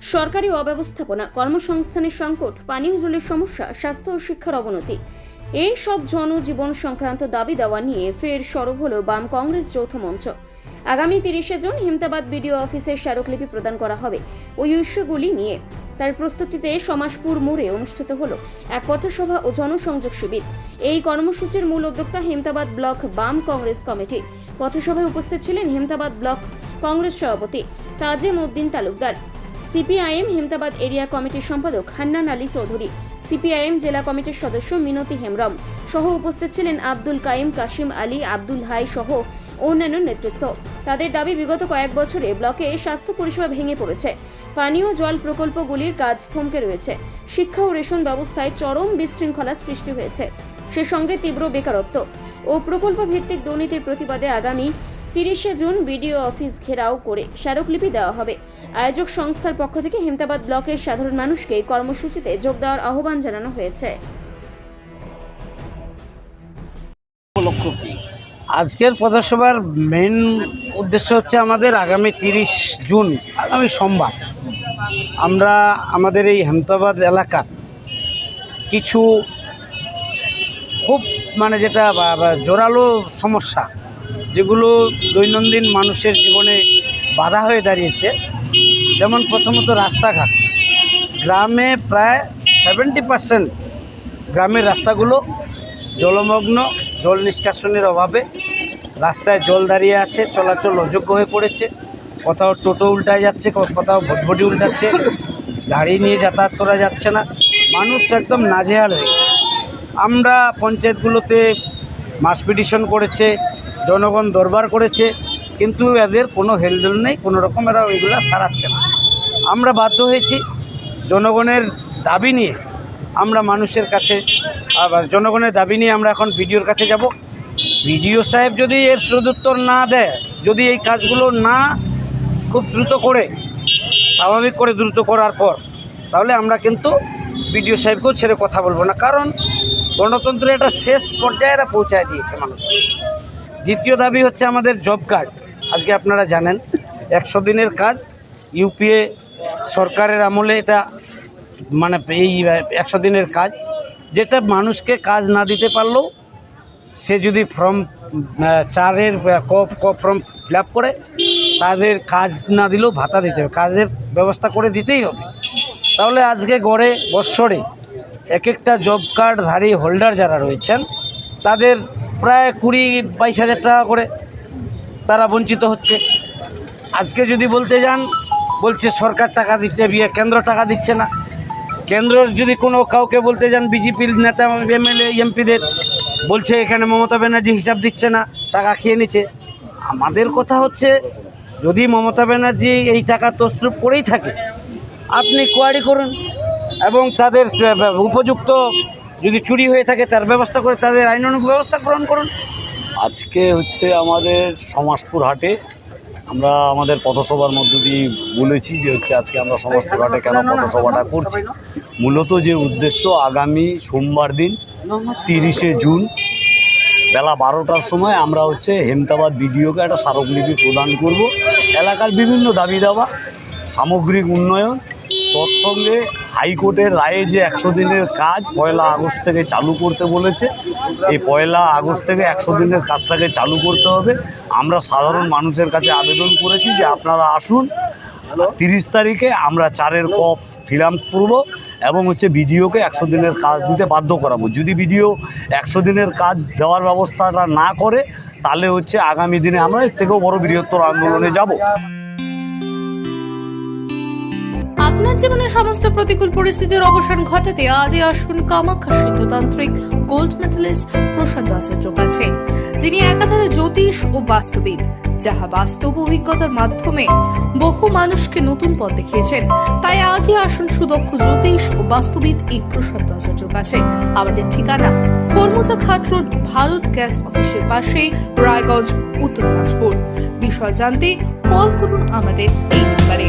সরকারি অব্যবস্থাপনা কর্মসংস্থানের সংকট, পানীয় জলের সমস্যা, স্বাস্থ্য ও শিক্ষার অবনতি। এই সব জনজীবন সংক্রান্ত দাবি দেওয়া নিয়ে ফের সরব হল বাম কংগ্রেস যৌথ মঞ্চ। আগামী তিরিশে জুন হিমতাবাদ বিডিও অফিসের স্মারকলিপি প্রদান করা হবে ওই ইস্যুগুলি নিয়ে। তার প্রস্তুতিতে সমাজপুর মোড়ে অনুষ্ঠিত হল এক পথসভা ও জনসংযোগ শিবির। এই কর্মসূচির মূল উদ্যোক্তা হেমতাবাদ ব্লক বাম কংগ্রেস কমিটি। পথসভায় উপস্থিত ছিলেন হেমতাবাদ ব্লক কংগ্রেস সভাপতি তাজিম উদ্দিন তালুকদার। সিপিআইএম হেমতাবাদ এরিয়া কমিটির সম্পাদক হান্নান আলী চৌধুরী, সিপিআইএম জেলা কমিটির সদস্য মিনতি হেমব্রম সহ উপস্থিত ছিলেন আব্দুল কাইম, কাশিম আলী, আব্দুল হাই সহ অন্যান্য নেতৃত্ব। তাদের দাবি, বিগত কয়েক বছরে ব্লকে স্বাস্থ্য পরিষেবা ভেঙে পড়েছে। পানীয় জল প্রকল্পগুলির কাজ থমকে রয়েছে। শিক্ষা ও রেশন ব্যবস্থায় চরম বিশৃঙ্খলা সৃষ্টি হয়েছে। সে সঙ্গে তীব্র বেকারত্ব ও প্রকল্প ভিত্তিক দুর্নীতির প্রতিবাদে আগামী তিরিশে জুন বিডিও অফিস ঘেরাও করে স্মারকলিপি দেওয়া হবে। আয়োজক সংস্থার পক্ষ থেকে হেমতাবাদ ব্লকের সাধারণ মানুষকে কর্মসূচিতে যোগ দেওয়ার আহ্বান জানানো হয়েছে। আজকের পথসভার মেন উদ্দেশ্য হচ্ছে আমাদের আগামী তিরিশ জুন, আগামী সোমবার, আমরা আমাদের এই হেমতাবাদ এলাকার কিছু খুব মানে যেটা জোরালো সমস্যা যেগুলো দৈনন্দিন মানুষের জীবনে বাধা হয়ে দাঁড়িয়েছে, যেমন প্রথমত রাস্তাঘাট। গ্রামে প্রায় সেভেন্টি পার্সেন্ট গ্রামের রাস্তাগুলো জলমগ্ন, জল নিষ্কাশনের অভাবে রাস্তায় জল দাঁড়িয়ে আছে, চলাচল অযোগ্য হয়ে পড়েছে। কোথাও টোটো উল্টায় যাচ্ছে কোথাও ভটভটি উল্টাচ্ছে, গাড়ি নিয়ে যাতায়াত করা যাচ্ছে না। মানুষ একদম নাজেহাল হয়ে আমরা পঞ্চায়েতগুলোতে মাস পিটিশন করেছে জনগণ দরবার করেছে, কিন্তু এদের কোনো হেলদোল নেই, কোনো রকম এরা ওইগুলো সারাচ্ছে না। আমরা বাধ্য হয়েছি জনগণের দাবি নিয়ে আমরা মানুষের কাছে, আবার জনগণের দাবি নিয়ে আমরা এখন বিডিওর কাছে যাব। বিডিও সাহেব যদি এর সদুত্তর না দেয়, যদি এই কাজগুলো না খুব দ্রুত করে, স্বাভাবিক করে দ্রুত করার পর, তাহলে আমরা কিন্তু বিডিও সাহেবকেও ছেড়ে কথা বলব না। কারণ গণতন্ত্রের একটা শেষ পর্যায়ে এরা পৌঁছায় দিয়েছে মানুষ দ্বিতীয় দাবি হচ্ছে আমাদের জব কার্ড আজকে আপনারা জানেন, একশো দিনের কাজ ইউপিএ সরকারের আমলে এটা মানে এই একশো দিনের কাজ। যেটা মানুষকে কাজ না দিতে পারলেও সে যদি ফর্ম চারের ক ক ফর্ম ফিল করে, তাদের কাজ না দিলেও ভাতা দিতে হবে। কাজের ব্যবস্থা করে দিতেই হবে। তাহলে আজকে গড়ে, বৎসরে এক একটা জব কার্ডধারী হোল্ডার যারা রয়েছেন, তাদের প্রায় কুড়ি বাইশ হাজার টাকা করে তারা বঞ্চিত হচ্ছে। আজকে যদি বলতে যান, বলছে সরকার টাকা দিচ্ছে, বিয়ে কেন্দ্র টাকা দিচ্ছে না। কেন্দ্রের যদি কোনো কাউকে বলতে যান বিজেপির নেতা, এমএলএ, এমপিদের, বলছে এখানে মমতা ব্যানার্জি হিসাব দিচ্ছে না, টাকা খেয়ে নিচ্ছে। আমাদের কথা হচ্ছে, যদি মমতা ব্যানার্জি এই টাকা তসরুপ করেই থাকে, আপনি কোয়ারি করুন এবং তাদের উপযুক্ত যদি চুরি হয়ে থাকে তার ব্যবস্থা করে, তাদের আইনানুগ ব্যবস্থা গ্রহণ করুন। আজকে হচ্ছে আমাদের সমাজপুর হাটে আমরা আমাদের পথসভার মধ্য দিয়ে বলেছি যে হচ্ছে আজকে আমরা সমাজপুর হাটে কেন পথসভাটা করছি। মূলত যে উদ্দেশ্য আগামী সোমবার দিন তিরিশে জুন বেলা বারোটার সময় আমরা হচ্ছে হেমতাবাদ বিডিওকে একটা স্মারকলিপি প্রদান করব। এলাকার বিভিন্ন দাবি দাবা, সামগ্রিক উন্নয়ন, তৎসঙ্গে হাইকোর্টের রায়ে যে একশো দিনের কাজ পয়লা আগস্ট থেকে চালু করতে বলেছে, এই পয়লা আগস্ট থেকে একশো দিনের কাজটাকে চালু করতে হবে। আমরা সাধারণ মানুষের কাছে আবেদন করেছি যে আপনারা আসুন, তিরিশ তারিখে আমরা চারের কফ ফিল আপ করব এবং হচ্ছে বিডিওকে একশো দিনের কাজ দিতে বাধ্য করাবো। যদি বিডিও একশো দিনের কাজ দেওয়ার ব্যবস্থাটা না করে, তাহলে হচ্ছে আগামী দিনে আমরা এর থেকেও বড় বৃহত্তর আন্দোলনে যাব। আপনার জীবনের সমস্ত প্রতিকূল পরিস্থিতির অবসান ঘটাতে আজই আসুন কামাখ্যা সিদ্ধতান্ত্রিক গোল্ড মেডেলিস্ট প্রশান্ত আচার্য কাছে যিনি একাধারে জ্যোতিষ ও বাস্তুবিদ, যাহা বাস্তব অভিজ্ঞতার মাধ্যমে বহু মানুষকে নতুন পথ দেখিয়েছেন। তাই আজই আসুন সুদক্ষ জ্যোতিষ ও বাস্তুবিদ এই প্রশান্ত আচার্যর কাছে আমাদের ঠিকানা কর্মজা ঘাট রোড, ভারত গ্যাস অফিসের পাশে, রায়গঞ্জ, উত্তর দিনাজপুর। বিষয় জানতে কল করুন আমাদের এই নাম্বারে